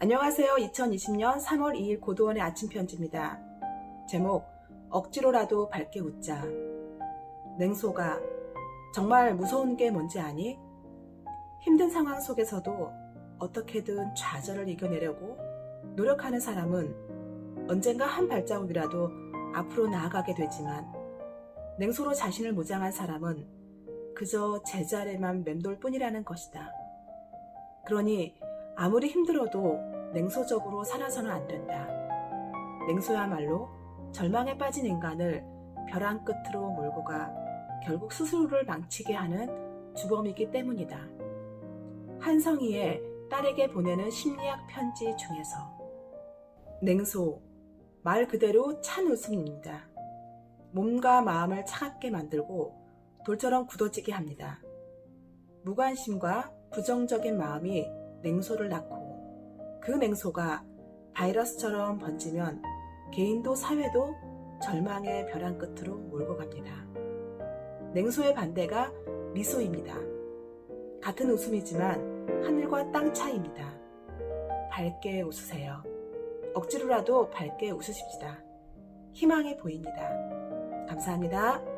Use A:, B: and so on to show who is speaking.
A: 안녕하세요. 2020년 3월 2일 고도원의 아침 편지입니다. 제목 억지로라도 밝게 웃자. 냉소가 정말 무서운 게 뭔지 아니? 힘든 상황 속에서도 어떻게든 좌절을 이겨내려고 노력하는 사람은 언젠가 한 발자국이라도 앞으로 나아가게 되지만 냉소로 자신을 무장한 사람은 그저 제자리만 맴돌 뿐이라는 것이다. 그러니 아무리 힘들어도 냉소적으로 살아서는 안 된다. 냉소야말로 절망에 빠진 인간을 벼랑 끝으로 몰고 가 결국 스스로를 망치게 하는 주범이기 때문이다. 한성희의 딸에게 보내는 심리학 편지 중에서 냉소, 말 그대로 찬 웃음입니다. 몸과 마음을 차갑게 만들고 돌처럼 굳어지게 합니다. 무관심과 부정적인 마음이 냉소를 낳고 그 냉소가 바이러스처럼 번지면 개인도 사회도 절망의 벼랑 끝으로 몰고 갑니다. 냉소의 반대가 미소입니다. 같은 웃음이지만 하늘과 땅 차이입니다. 밝게 웃으세요. 억지로라도 밝게 웃으십시다. 희망이 보입니다. 감사합니다.